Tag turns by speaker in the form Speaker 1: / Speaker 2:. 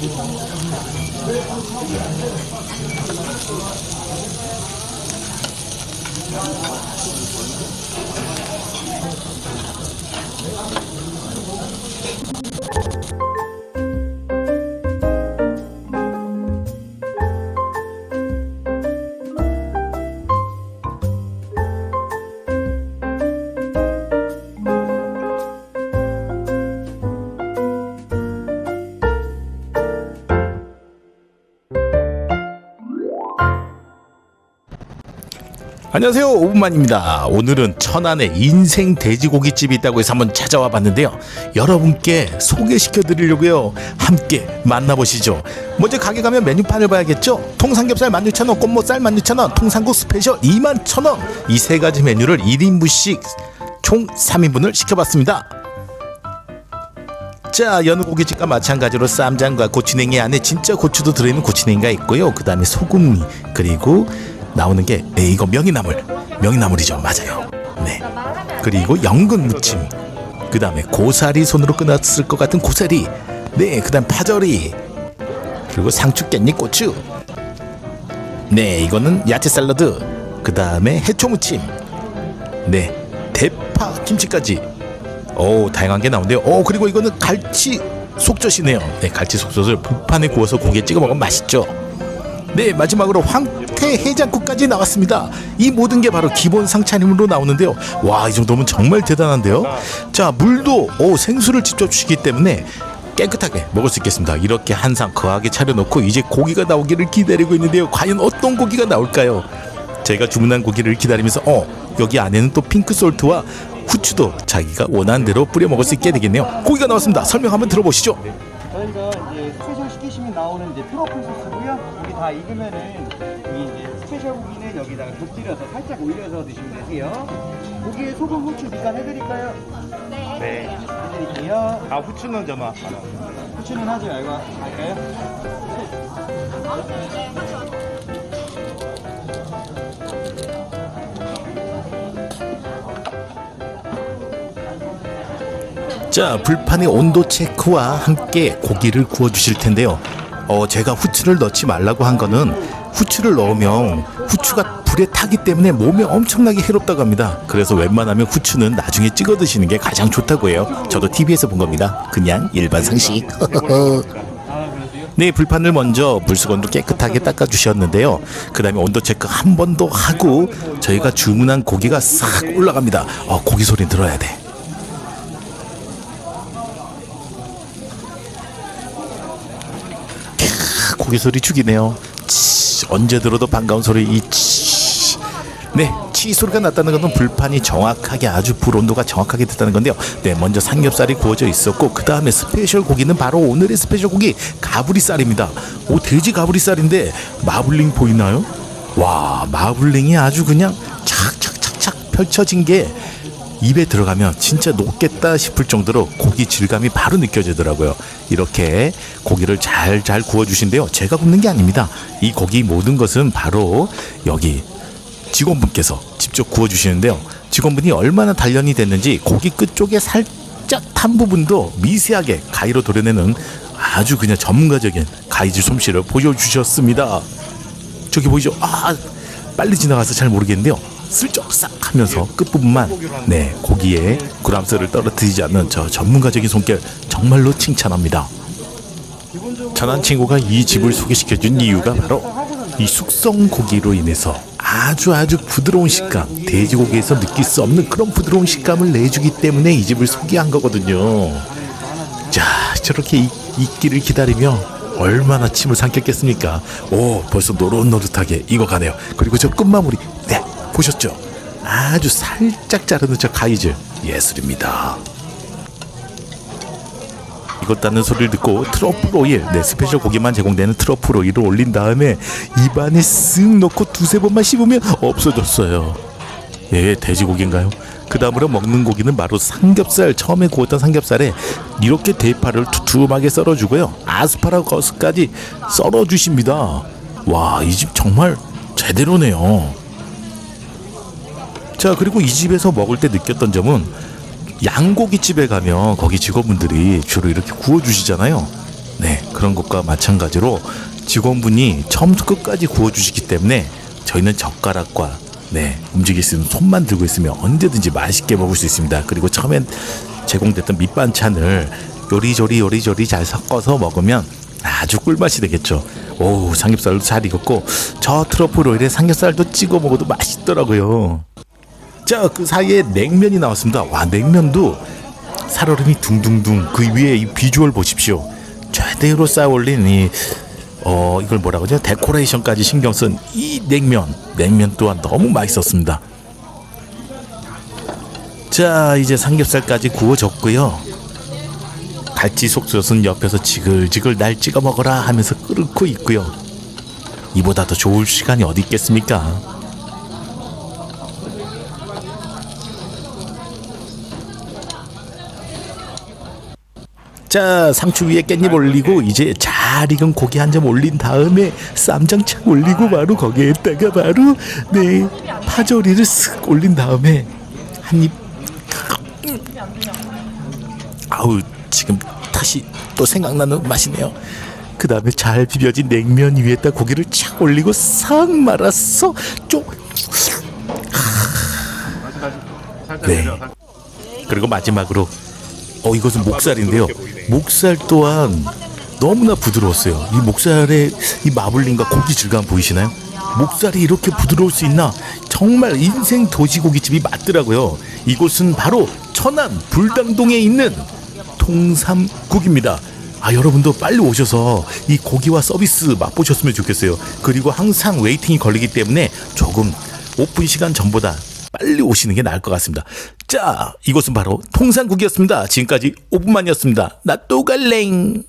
Speaker 1: Thank you. 안녕하세요. 오분만입니다. 오늘은 천안에 인생 돼지고기집이 있다고 해서 한번 찾아와 봤는데요. 여러분께 소개시켜 드리려고요. 함께 만나보시죠. 먼저 가게 가면 메뉴판을 봐야겠죠? 통삼겹살 16,000원 꽃모쌀 16,000원 통삼국 스페셜 21,000원. 이 세 가지 메뉴를 1인분씩 총 3인분을 시켜봤습니다. 자 여느 고깃집과 마찬가지로 쌈장과 고추냉이 안에 진짜 고추도 들어있는 고추냉이가 있고요. 그 다음에 소금이 그리고 나오는 게 네, 이거 명이나물. 명이나물이죠. 맞아요. 네. 그리고 연근 무침. 그 다음에 고사리 손으로 끊었을 것 같은 고사리. 네 그 다음 파절이. 그리고 상추 깻잎 고추. 네 이거는 야채 샐러드. 그 다음에 해초 무침. 네 대파 김치까지. 오 다양한 게 나오는데요. 오 그리고 이거는 갈치 속젓이네요. 네 갈치 속젓을 불판에 구워서 고기에 찍어 먹으면 맛있죠. 네 마지막으로 황 태 해장국까지 나왔습니다. 이 모든 게 바로 기본 상차림으로 나오는데요. 와 이 정도면 정말 대단한데요. 자 물도 오 생수를 직접 주시기 때문에 깨끗하게 먹을 수 있겠습니다. 이렇게 한 상 거하게 차려놓고 이제 고기가 나오기를 기다리고 있는데요. 과연 어떤 고기가 나올까요? 제가 주문한 고기를 기다리면서 어 여기 안에는 또 핑크 솔트와 후추도 자기가 원하는 대로 뿌려 먹을 수 있게 되겠네요. 고기가 나왔습니다. 설명 한번 들어보시죠.
Speaker 2: 저희가 이제 스페셜 시키시면 나오는 이제 트러플 소스고요. 여기 다 익으면은 여기 이제 스페셜 고기는 여기다가 곁들여서 살짝 올려서 드시면 되세요. 고기에 소금 후추 밑간 해드릴까요?
Speaker 3: 네.
Speaker 2: 해드릴게요.
Speaker 3: 아 후추는 저만
Speaker 2: 후추는 하지 말고 할까요?
Speaker 1: 자, 불판의 온도 체크와 함께 고기를 구워 주실 텐데요. 어, 제가 후추를 넣지 말라고 한 거는 후추를 넣으면 후추가 불에 타기 때문에 몸에 엄청나게 해롭다고 합니다. 그래서 웬만하면 후추는 나중에 찍어 드시는 게 가장 좋다고 해요. 저도 TV에서 본 겁니다. 그냥 일반 상식. 네, 불판을 먼저 물수건으로 깨끗하게 닦아 주셨는데요. 그다음에 온도 체크 한 번 더 하고 저희가 주문한 고기가 싹 올라갑니다. 어, 고기 소리 들어야 돼. 고기 소리 죽이네요. 치, 언제 들어도 반가운 소리 이 치. 네, 치 소리가 났다는 것은 불판이 정확하게 아주 불 온도가 정확하게 됐다는 건데요. 네, 먼저 삼겹살이 구워져 있었고 그 다음에 스페셜 고기는 바로 오늘의 스페셜 고기 가브리살입니다. 오 돼지 가브리살인데 마블링 보이나요? 와 마블링이 아주 그냥 착착착착 펼쳐진 게 입에 들어가면 진짜 녹겠다 싶을 정도로 고기 질감이 바로 느껴지더라고요. 이렇게 고기를 잘잘 구워주신데요. 제가 굽는 게 아닙니다. 이 고기 모든 것은 바로 여기 직원분께서 직접 구워주시는데요. 직원분이 얼마나 단련이 됐는지 고기 끝 쪽에 살짝 탄 부분도 미세하게 가위로 도려내는 아주 그냥 전문가적인 가위질 솜씨를 보여주셨습니다. 저기 보이죠? 아 빨리 지나가서 잘 모르겠는데요. 슬쩍 싹 하면서 끝부분만 네 고기에 구람스를 떨어뜨리지 않는 저 전문가적인 손길 정말로 칭찬합니다. 전한 친구가 이 집을 소개시켜준 이유가 바로 이 숙성 고기로 인해서 아주 아주 부드러운 식감 돼지고기에서 느낄 수 없는 그런 부드러운 식감을 내주기 때문에 이 집을 소개한 거거든요. 자 저렇게 익, 익기를 기다리며 얼마나 침을 삼켰겠습니까? 오 벌써 노릇노릇하게 익어가네요. 그리고 저 끝마무리 네 보셨죠? 아주 살짝 자르는 저 가위질 예술입니다. 익었다는 소리를 듣고 트러플 오일, 네 스페셜 고기만 제공되는 트러플 오일을 올린 다음에 입안에 쓱 넣고 두세 번만 씹으면 없어졌어요. 예, 돼지고기인가요? 그 다음으로 먹는 고기는 바로 삼겹살 처음에 구웠던 삼겹살에 이렇게 대파를 두툼하게 썰어주고요 아스파라거스까지 썰어주십니다 와 이 집 정말 제대로네요 자 그리고 이 집에서 먹을 때 느꼈던 점은 양고기 집에 가면 거기 직원분들이 주로 이렇게 구워주시잖아요 네 그런 것과 마찬가지로 직원분이 처음부터 끝까지 구워주시기 때문에 저희는 젓가락과 네 움직일 수 있는 손만 들고 있으면 언제든지 맛있게 먹을 수 있습니다. 그리고 처음엔 제공됐던 밑반찬을 요리조리 요리조리 잘 섞어서 먹으면 아주 꿀맛이 되겠죠. 오 삼겹살도 잘 익었고 저 트러플 오일에 삼겹살도 찍어 먹어도 맛있더라고요. 자그 사이에 냉면이 나왔습니다. 와 냉면도 살얼음이 둥둥둥 그 위에 이 비주얼 보십시오. 제대로 쌓아 올린 이 어, 이걸 뭐라고 하죠? 데코레이션까지 신경 쓴 이 냉면. 냉면 또한 너무 맛있었습니다. 자, 이제 삼겹살까지 구워졌고요. 갈치 속젓은 옆에서 지글지글 날 찍어 먹어라 하면서 끓고 있고요. 이보다 더 좋을 시간이 어디 있겠습니까? 자 상추 위에 깻잎 올리고 이제 잘 익은 고기 한 점 올린 다음에 쌈장 착 올리고 바로 거기에다가 바로 네 파절이를 쓱 올린 다음에 한 입. 아우 지금 다시 또 생각나는 맛이네요. 그 다음에 잘 비벼진 냉면 위에다 고기를 착 올리고 싹 말아서 좀 네. 그리고 마지막으로 어 이것은 목살인데요. 목살 또한 너무나 부드러웠어요. 이 목살의 이 마블링과 고기 질감 보이시나요? 목살이 이렇게 부드러울 수 있나? 정말 인생 도시고기집이 맞더라고요. 이곳은 바로 천안 불당동에 있는 통삼국입니다. 아 여러분도 빨리 오셔서 이 고기와 서비스 맛보셨으면 좋겠어요. 그리고 항상 웨이팅이 걸리기 때문에 조금 오픈 시간 전보다 빨리 오시는 게 나을 것 같습니다. 자, 이곳은 바로 통산국이었습니다. 지금까지 5분만이었습니다. 나 또 갈랭.